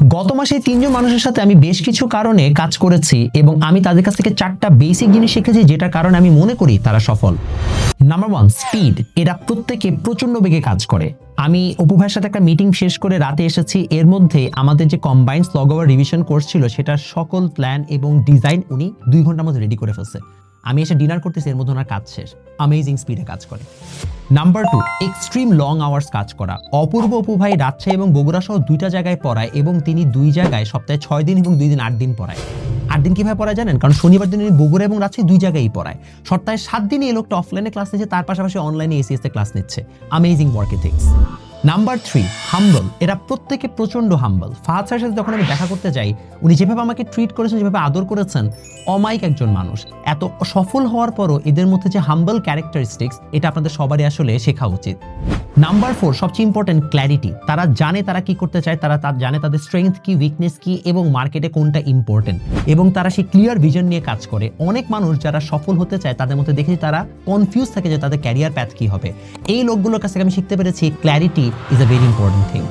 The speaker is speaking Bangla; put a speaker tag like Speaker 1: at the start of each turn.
Speaker 1: গত মাসে তিনজন মানুষের সাথে আমি বেশ কিছু কারণে কাজ করেছি এবং আমি তাদের কাছ থেকে চারটা বেসিক জিনিস শিখেছি, যেটার কারণে আমি মনে করি তারা সফল। নাম্বার ওয়ান স্পিড এরা প্রত্যেকে প্রচণ্ড বেগে কাজ করে। আমি অপু ভাইয়ের সাথে একটা মিটিং শেষ করে রাতে এসেছি। এর মধ্যে আমাদের যে combined slog over revision course ছিল, সেটার সকল প্ল্যান এবং ডিজাইন উনি দুই ঘণ্টার মধ্যে রেডি করে ফেলছে। আমি এসে ডিনার করতেছি, এর মধ্যে ওনার কাজ শেষ। আমেজিং স্পিডে কাজ করে। Number two extreme long hours কাজ করা। অপূর্ব অপু ভাই রাজশাহী এবং বগুড়া সহ দুইটা জায়গায় পড়ায় এবং তিনি দুই জায়গায় সপ্তাহে ছয় দিন এবং দুই দিন আট দিন পড়ায়। আট দিন কীভাবে পড়ায় জানেন? কারণ শনিবার দিন বগুড়া এবং রাজশাহী দুই জায়গায়ই পড়ায়। সপ্তাহে সাত দিনই এই লোকটা অফলাইনে ক্লাস নিচ্ছে, তার পাশাপাশি অনলাইনে এসিএস ক্লাস নিচ্ছে। Amazing work ethics number three humble এরা প্রত্যেকে প্রচণ্ড হাম্বল ফাহাদ স্যারের সাথে যখন আমি দেখা করতে যাই, উনি যেভাবে আমাকে ট্রিট করেছেন, যেভাবে আদর করেছেন, অমায়িক একজন মানুষ। এত সফল হওয়ার পরও এদের মধ্যে যে হাম্বল ক্যারেক্টারিস্টিক্স এটা আপনাদের সবারই আসলে শেখা উচিত। নাম্বার ফোর সবচেয়ে ইম্পর্টেন্ট ক্ল্যারিটি তারা জানে তারা কি করতে চায়, তারা তার, জানে তাদের স্ট্রেংথ কি উইকনেস কি, এবং মার্কেটে কোনটা ইম্পর্টেন্ট এবং তারা সেই ক্লিয়ার ভিজন নিয়ে কাজ করে। অনেক মানুষ যারা সফল হতে চায়, তাদের মধ্যে দেখেছি তারা কনফিউজ থাকে যে তাদের ক্যারিয়ার প্যাথ কি হবে। এই লোকগুলোর কাছ থেকে আমি শিখতে পেরেছি clarity is a very important thing